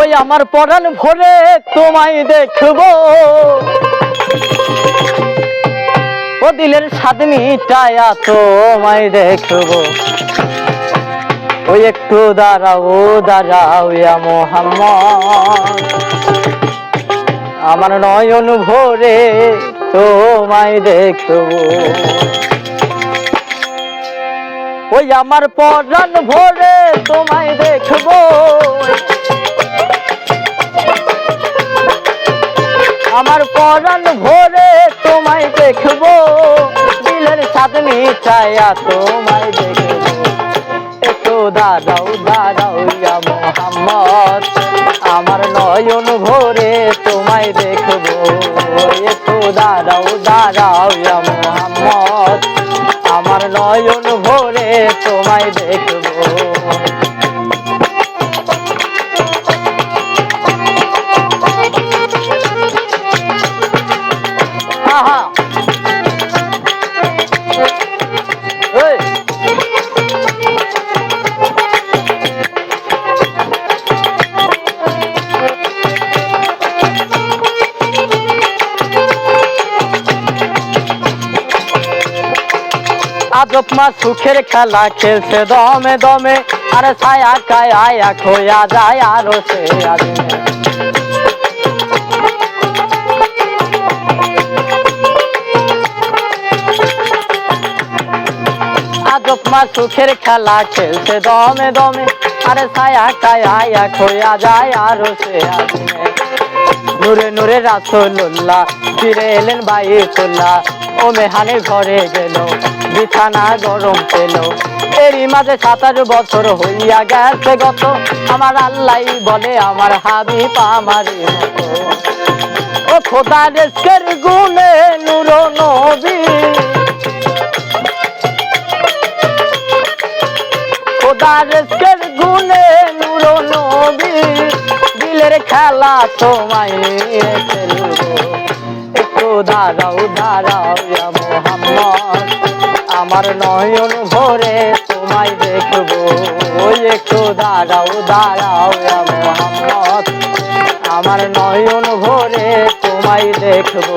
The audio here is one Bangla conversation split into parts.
ওই আমার পরাণ ভরে তোমায় দেখব। ও দিলের স্বাদ মিটায়া তোমায় দেখব। ওই একটু দাঁড়াও দাঁড়াও মোহাম্মদ। আমার নয়ন ভরে তোমায় দেখব। ওই আমার পরাণ ভরে তোমায় দেখব। আমার পরাণ ভরে তোমায় দেখব। দিলের স্বাদ মিটায়া তোমায় দেখব। একটু দাঁড়াও দাঁড়াও ইয়া মোহাম্মদ। আমার নয়ন ভরে তোমায় দেখব। একটু দাঁড়াও দাঁড়াও ইয়া মোহাম্মদ। আমার নয়ন তোমায় দেখব। আজব মা সুখের খেলা খেলছে দমে দমে আরে ছায়া কায় আয়া খোয়া যায় আরো সে আদিনে আজব মা সুখের খেলা খেলছে দমে দমে আরে ছায়া কায় আয়া খোয়া যায় আরো সে আদিনে নূরে নূরে রাসুল্লাহ ফিরে এলেন বাইতুল্লাহ ও মেহানের ঘরে গেল, বিছানা গরম পেল। এরই মাঝে সাতাশ বছর হইয়া গেছে গত। আমার আল্লাহ বলে, আমার হাবিব আমার ও খোদা রেস্কের গুণে নূর নবী। খোদা খেলা তোমায় একটু দাঁড়াও দাঁড়াও আমার নয়ন ভরে তোমায় দেখব। একটু দাঁড়াও দাঁড়াও আমার নয়ন ভরে তোমায় দেখব।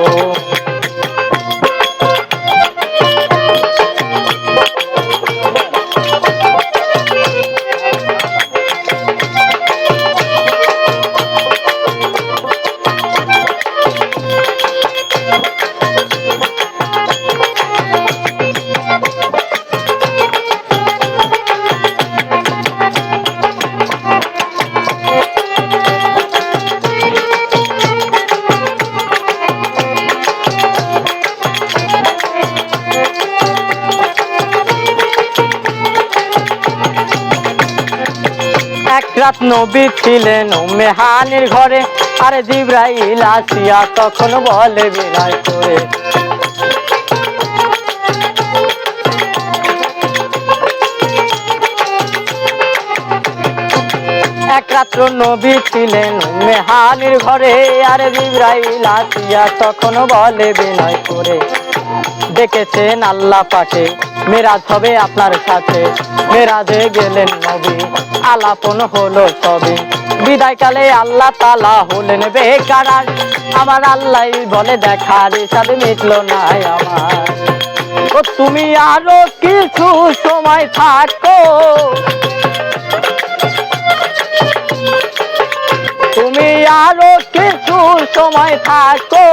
এক রাত নবী ছিলেন মেহানির ঘরে। আরে জিব্রাইল আসিয়া তখন বলে, বিনয় করে। এক রাত্র নবী ছিলেন মেহানির ঘরে। আরে জিব্রাইল আসিয়া তখন বলে, বিনয় করে। দেখেছেন আল্লাহ পাকে। মেরাজ হবে আপনার সাথে। মেরাজে গেলেন নবী, আলাপন হলো সবে। বিদায়কালে আল্লাহ তালা হলেন বেকার। আমার আল্লাহ বলে দেখার সাথে মিটলো না আমার। ও তুমি আরও কিছু সময় থাকো। আরও কিছু সময় থাকো।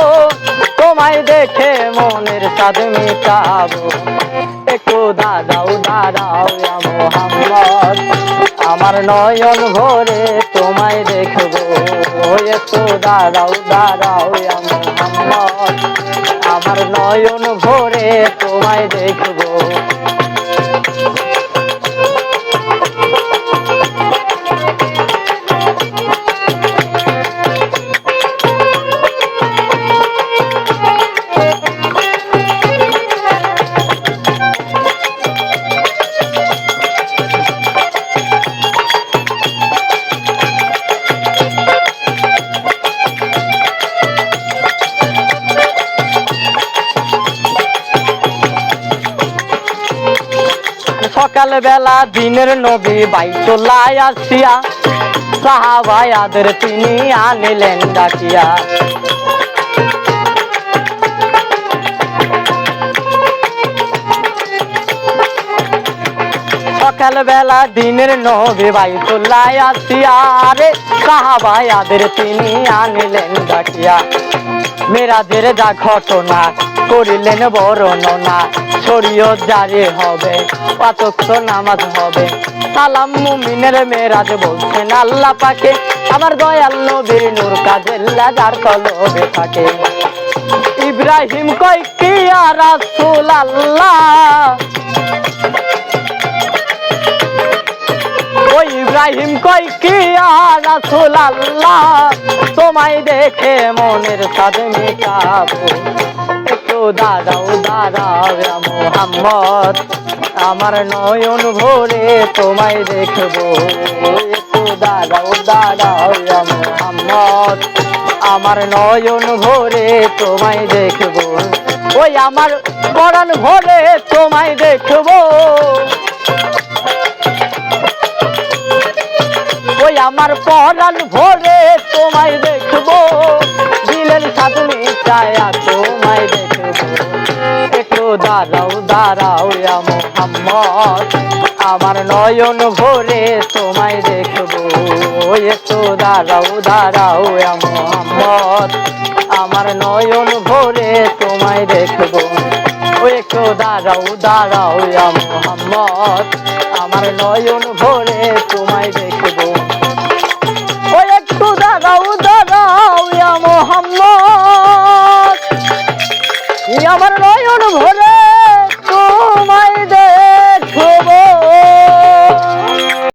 তোমায় দেখে মনের স্বাদ মিটাবো। একটু দাদাও দাঁড়াও মোহাম্মদ। আমার নয়ন ভরে তোমায় দেখব। একটু দাঁড়াও দাঁড়াও মোহাম্মদ। আমার নয়ন ভরে তোমায় দেখব। সকাল বেলা দিনের নবী বাইতুল্লায় আসিয়া, সাহাবায়াদের তিনি আনিলেন ডাকিয়া। সকাল বেলা দিনের নবী বাইতুল্লায় আসিয়া রে সাহাবায়াদের তিনি আনিলেন ডাকিয়া। মেরাজের যা ঘটনা করিলেন বর্ণনা শরীয় জারি হবে পাচক্ত নামাজ হবে। সালাম মুমিনের মেরাজ বলছেন আল্লাহ পাকে। আমার দয়াল নবীর নূর কাজেল্লা যার কলবে থাকে ইব্রাহিম কয়, কি রাসূল আল্লাহ? কই কি রাসূল তোমায় দেখে মনের সাথ মেটাবো। একটু দাঁড়াও দাঁড়াও মোহাম্মদ। আমার নয়ন ভরে তোমায় দেখব। একটু দাঁড়াও দাঁড়াও মোহাম্মদ। আমার নয়ন ভরে তোমায় দেখব। ওই আমার পরাণ ভরে তোমায় দেখব। আমার পরাণ ভরে তোমায় দেখব। দিলের সাথে মিটায়া তোমায় দেখব। একটু দাঁড়াও দাঁড়াও মোহাম্মদ। আমার নয়ন ভরে তোমায় দেখব। একটু দাঁড়াও দাঁড়াও মোহাম্মদ। আমার নয়ন ভরে তোমায় দেখব। একটু দাঁড়াও দাঁড়াও মোহাম্মদ। আমার নয়ন ভরে